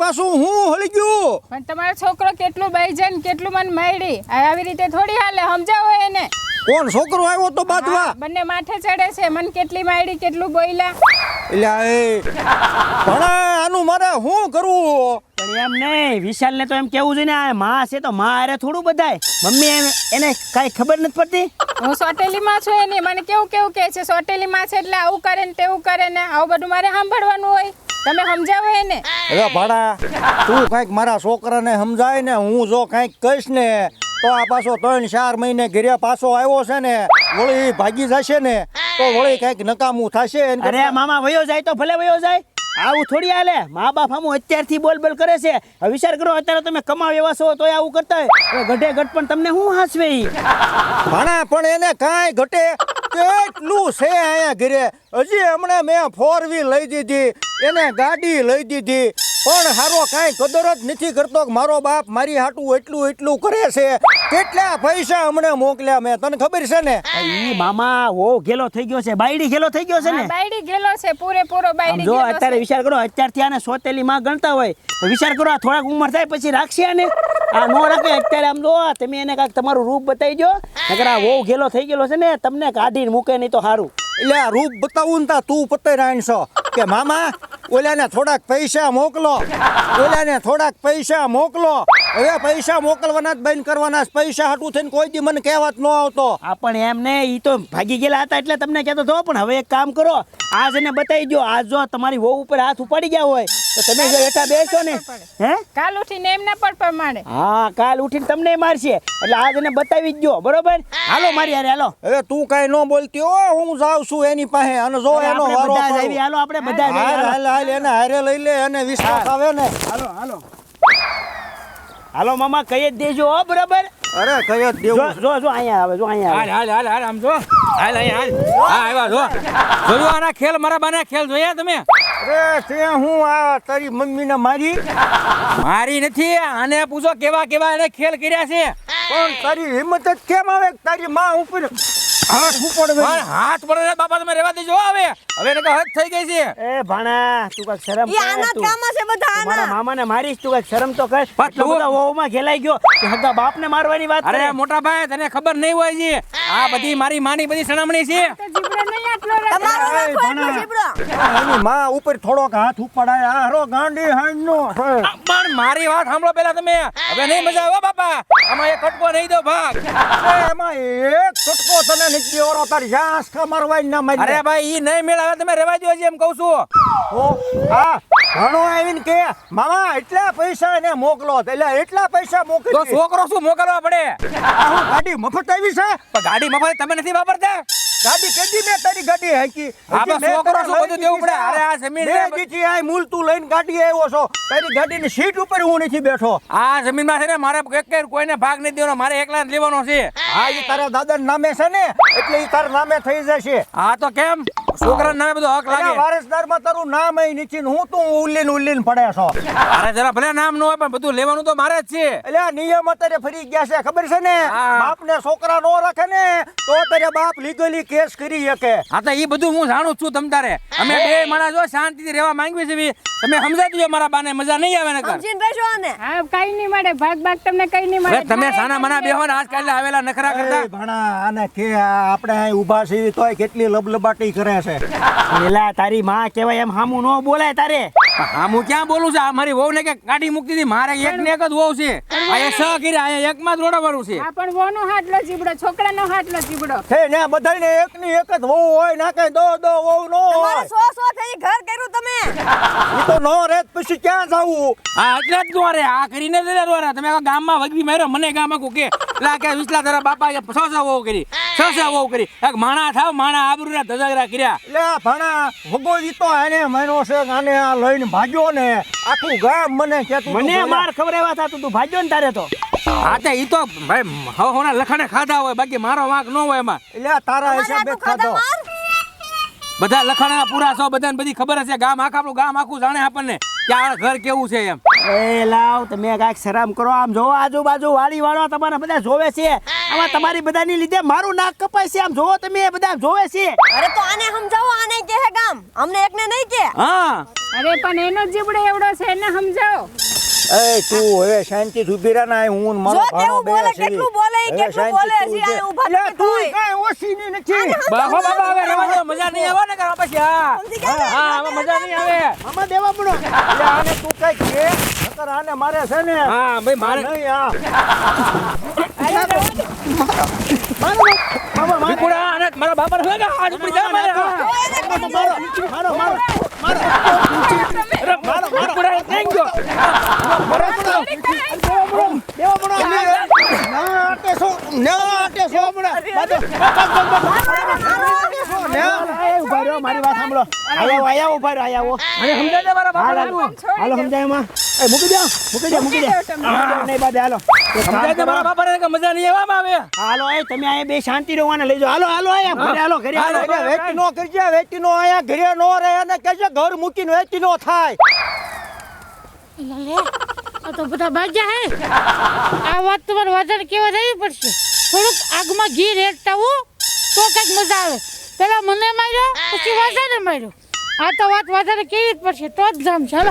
પાછું હું હળી ગયું. પણ તમારો છોકરો કેટલું બાઈજાન કેટલું મન માયડી આવી રીતે થોડી હાલે સમજાવો એને. કોણ છોકરો આવ્યો તો બાદવા બંને માથે ચડે છે. મન કેટલી માયડી કેટલું બોયલા. એટલે એ. ભણા આનું મારે શું કરવું? પણ એમ નહીં વિશાલને તો એમ કેવું જોઈએ ને આ માં છે તો માં અરે થોડું બધાય. મમ્મી એમ- એને કાંઈ ખબર નથી પડતી? હું સોટેલીમાં છું એની. મને કેવું કેવું કહે છે? સોટેલીમાં છે એટલે આવું કરે ને તેવું કરે ને. આવું બધું મારે સાંભળવાનું હોય. તમે સમજાવો એને? હવે ભાડા તું કાંઈક મારા છોકરાને સમજાય ને હું જો કાંઈક કહીશ ને તો આ પાછો ત્રણ ચાર મહિને ઘરે પાછો આવ્યો છે ને વળી ભાગી જશે ને તો વળી કાંઈક નકામું થશે અરે મામા વયો જાય તો ભલે વયો જાય. આવું થોડી હાલે? મા બાપ આમ અત્યારથી બોલ બોલ કરે છે. વિચાર કરો, અત્યારે તમે કમાવ એવા છો તોય આવું કરતા હોય. ગઢે ગઢ પણ તમને શું હાસવે ભાણા પણ એને કાંઈ ઘટે કેટલું છે અહીંયા ઘરે. હજી હમણાં મેં ફોર વ્હીલ લઈ દીધી, એને ગાડી લઈ દીધી. પણ હારો કાંઈ કદર જ નથી કરતો કે મારો બાપ મારી હાટું એટલું એટલું કરે છે. કેટલા પૈસા હમણાં મોકલ્યા મેં? તને ખબર છે ને? ઈ મામા ઓ ગેલો થઈ ગયો છે. બાયડી ગેલો થઈ ગયો છે ને? બાયડી ગેલો છે પૂરેપૂરો બાયડી જો અત્યારે વિચાર કરો અત્યારથી આને સોતેલી માં ગણતા હોય. તો વિચાર કરો આ થોડાક ઉંમર થાય પછી રાખશે આને? આ નો રાખે અત્યારે આમ જો તમે એને કાંઈક તમારું રૂપ બતાવી દો નકર આ વહુ ગેલો થઈ ગયેલો છે ને તમને કાઢીને મૂકે નહીં તો સારું એટલે આ રૂપ બતાવું ને તા તું પતે રાણશો કે મામા ઓલાને થોડાક પૈસા મોકલો. ઓલાને થોડાક પૈસા મોકલો. હવે પૈસા મોકલવાના જ બંધ કરવાના પૈસા હટું થઈને કોઈ દી મને કહેવાત ન આવતો. આ પણ એમ ને, ઈ તો ભાગી ગયેલા હતા એટલે તમને કહેતો હતો પણ હવે એક કામ કરો, આજ એને બતાવી દો આજ જો તમારી વહુ ઉપર હાથ ઉપાડી ગયા હોય તો તમે જો હેઠા બેસો ને હે કાલ ઉઠીને એમને પણ પ્રમાણે. હા કાલ ઉઠીને તમને મારશે. એટલે આજ એને બતાવી જ જો બરોબર? હાલો મારી હારે હાલો. હવે તું કાઈ ન બોલતી હો હું જાઉં છું એની પાસે. અને જો એનો વારો બધા આવી હાલો આપણે બધા હાલ હાલ. હાલ એને હારે લઈ લે અને વિશ્વાસ આવે ને. હાલો હાલો. હાલો મામા કહી જ દેજો હો બરોબર? અરે કહી જ જો દેવું. જો જો અહીંયા આવે જો અહીંયા હાલ આવે હાલ હાલ હાલ આમ જો. હાલ અહીંયા હાલ. હા આવ્યા જો. જોયું આના ખેલ મારા બાના ખેલ જોયા તમે? અરે તે હું આ તારી મમ્મીને મારી? મારી નથી આને પૂછો કેવા કેવા એને ખેલ કર્યા છે. પણ તારી હિંમત જ કેમ આવે? તારી માં ઉપર હાથ ઉપડવે. હાથ પડે બાપા તમે રહેવા દેજો હવે. હવે એને હદ થઈ ગઈ છે. એ ભાણા તું કાંઈક શરમ આના કામ છે બધા તું મારા આના મામાને મારીશ તું કાંઈક શરમ તો કર એટલો તું- વહુમાં ઘેલાઈ ગયો કે હગા બાપને મારવાની વાત અરે મોટા ભાઈ તને ખબર નહીં હોય છે આ બધી મારી માની બધી સણામણી છે. એની માં ઉપર થોડોક હાથ ઉપાડાય. આ હરો ગાંડી હાંડનો. પણ મારી વાત સાંભળો પેલા તમે. હવે નહીં મજા આવે બાપા. આમાં એક કટકો નહીં દો ભાગ. એમાં એક કટકો તને નીકળી ઓરો તારી જાસ કા ના મારી અરે ભાઈ ઈ નહીં મેળ આવે તમે રહેવા દો એમ કહું છું. ઓ હા ઘણો આવીને કે મામા એટલા પૈસા એને મોકલો. એટલે એટલા પૈસા મોકલી. છોકરો શું મોકલવા પડે? આ ગાડી મફત આવી છે? પણ ગાડી મફત તમે નથી વાપરતા? ગાડી કેદી મે તારી ગાડી હાંકી? હજી છોકરો શું બધું દેવું પડે? અરે આ જમીન મે જીતી આ મૂલ તું લઈને ગાડી આવ્યો છો. તારી ગાડીની સીટ ઉપર હું નથી બેઠો. આ જમીનમાં છે ને મારે કોઈને ભાગ નથી દેવાનો મારે એકલા જ લેવાનો છે. હા એ તારા દાદા નામે છે ને એટલે એ તારા નામે થઈ જશે. હા તો કેમ? છોકરા નામે બધો હક લાગે. વારસદારમાં તારું નામ અહીં નીચે હું તું ઉલ્લીન ઉલ્લીન પડે છો. અરે જરા ભલે નામ ન હોય પણ બધું લેવાનું તો મારે જ છે. એટલે નિયમ અત્યારે ફરી ગયા છે ખબર છે ને? બાપ ને છોકરા નો રાખે ને તો અત્યારે બાપ લીગલી કેસ કરી શકે. હા તો એ બધું હું જાણું છું તમ તારે. અમે બે માણસ જો શાંતિથી રહેવા માંગવી છે તમે સમજાય દીધો મારા બાને? મજા નહીં આવે નકર સમજીને બેસો આને. હા કઈ નહીં મળે. ભાગ ભાગ તમને કઈ નહીં મળે. તમે સાના મના બેહો ને આજકાલ આવેલા નખરા કરતા. ભણા આને કે આ આપણે અહીં ઊભા છીએ તોય કેટલી લબલબાટી કરે છે. એલા તારી માં કહેવાય એમ હામું ન બોલાય તારે. હા હું ક્યાં બોલું છું? આ મારી વહુ ને કે કાઢી મૂકતી હતી મારે એક ને એક જ વહુ છે. આ એ સ કર્યા એક માં જ રોડવાનું છે. હા પણ નો હાટલો જીબડો છોકરાનો હાટલો જીબડો હે ને બધાને એક ની એક જ વહુ હોય ના કઈ દો દો વહુ નો હોય. તમારે સો સો થઈ ઘર કર્યું તમે? ઈ તો નો રે પછી ક્યાં જાવું? હા એટલે જ દોરે આ કરીને જ દોરે તમે ગામ ગામમાં વગવી માર્યો મને ગામ કુકે કે. લા કે વિસલા તારા બાપા કે સો સો વહુ કરી. વહુ કરી. એક માણા થાવ માણા આબરૂના ધજાગરા કર્યા. લે ભાણા ભગોજી તો એને મહિનો છે આને આ લઈને ભાગ્યો ને? આખું ગામ મને કે મને. માર ખબર એવા થતું તું ભાગ્યો ને તારે તો. હા તે ઈ તો ભાઈ હોના લખાણે ખાધા હોય બાકી મારો વાંક ન હોય એમાં. એટલે તારા હિસાબે ખાધો બધા લખાણા પૂરા છો બધાને બધી ખબર હશે. ગામ આખા આપણું ગામ આખું જાણે આપણને. આ ઘર કેવું છે એમ? એ લાવ તમે કાંઈક શરમ કરો. આમ જોવો આજુબાજુ વાળી વાળા તમારા બધા જોવે છે. આમાં તમારી બધાની લીધે મારું નાક કપાય છે. આમ જોવો તમે એ બધા જોવે છે. અરે તો આને સમજાવો આને કે હે ગામ. અમને એકને નહીં કે હા. અરે પણ એનો જીબડો એવડો છે એને સમજાવો. એ તું હવે શાંતિ ઊભી રહે ને હું મારો ભાણો બે બોલે, છીએ. કેટલું બોલે, કેટલું બોલે, ઊભી આ ઊભા એટલે નથી તું તોય. કાંઈ ની નથી બાપા બાપા હવે રહેવા મજા નહીં આવે ને પછી હા? હા હવે મજા નહીં આવે આમાં દેવા પડો એટલે આને તું કઈ કે નકર આને મારે છે ને હા ભાઈ મારે નહીં આ મારા બાપા ને ઉપડી જાય મારે. મારો મારો અરે, વિપુડા એ થઈ ગયો ના આટે સો ના આટે સો એ ઊભા રહ્યો મારી વાત બાપા કે હાલો એ તમે બે શાંતિ રહેવાના લઈ જાઓ હાલો હાલો આયા નો કરજે વેચી નો આયા ઘરે નો રહે અને કહેજે ઘર મૂકીને વેચી નો થાય આ તો બધા બાજા હે. આ વાત તમારે વધારે કેવા રહેવી પડશે? થોડુંક આગમાં ઘી રેડતા હો તો કંઈક મજા આવે. પેલા મને માર્યો પછી વાજાને માર્યો. આ તો વાત વધારે કેવી જ પડશે તો જ જામ ચાલો